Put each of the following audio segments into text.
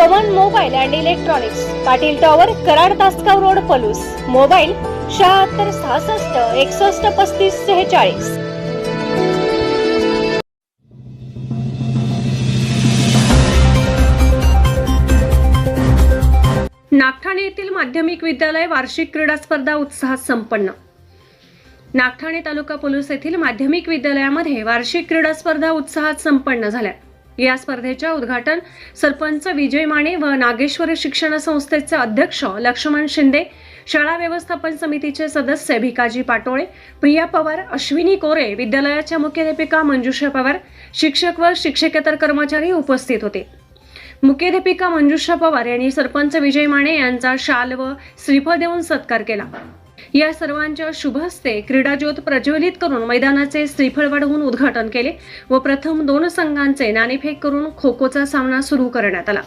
Pavan mobile and electronics Patil tower Karad Tasgaon road Palus. Mobile शहात्तर सहासष्ट एकसष्ट पस्तीस सेहेचाळीस. नागठाणे येथील माध्यमिक विद्यालय वार्षिक क्रीडा स्पर्धा उत्साहात संपन्न. नागठाणे तालुका पोलीस येथील माध्यमिक विद्यालयामध्ये वार्षिक क्रीडा स्पर्धा उत्साहात संपन्न झाल्या. या स्पर्धेच्या उद्घाटन सरपंच विजय माने व नागेश्वर शिक्षण संस्थेचे अध्यक्ष लक्ष्मण शिंदे शाळा व्यवस्थापन समितीचे सदस्य भिकाजी पाटोळे प्रिया पवार अश्विनी कोरे विद्यालयाच्या मुख्याध्यापिका मंजुषा पवार शिक्षक व शिक्षकेतर कर्मचारी उपस्थित होते. मुख्याध्यापिका मंजुषा पवार यांनी सरपंच विजय माने यांचा शाल व श्रीफळ देऊन सत्कार केला. या सर्वांच्या शुभ हस्ते क्रीडाज्योत प्रज्वलित करून मैदानाचे श्रीफळ वाढवून उद्घाटन केले व प्रथम दोन संघांचे नाणेफेक करून खो खोचा सामना सुरू करण्यात आला.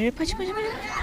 Paçı paçı paçı.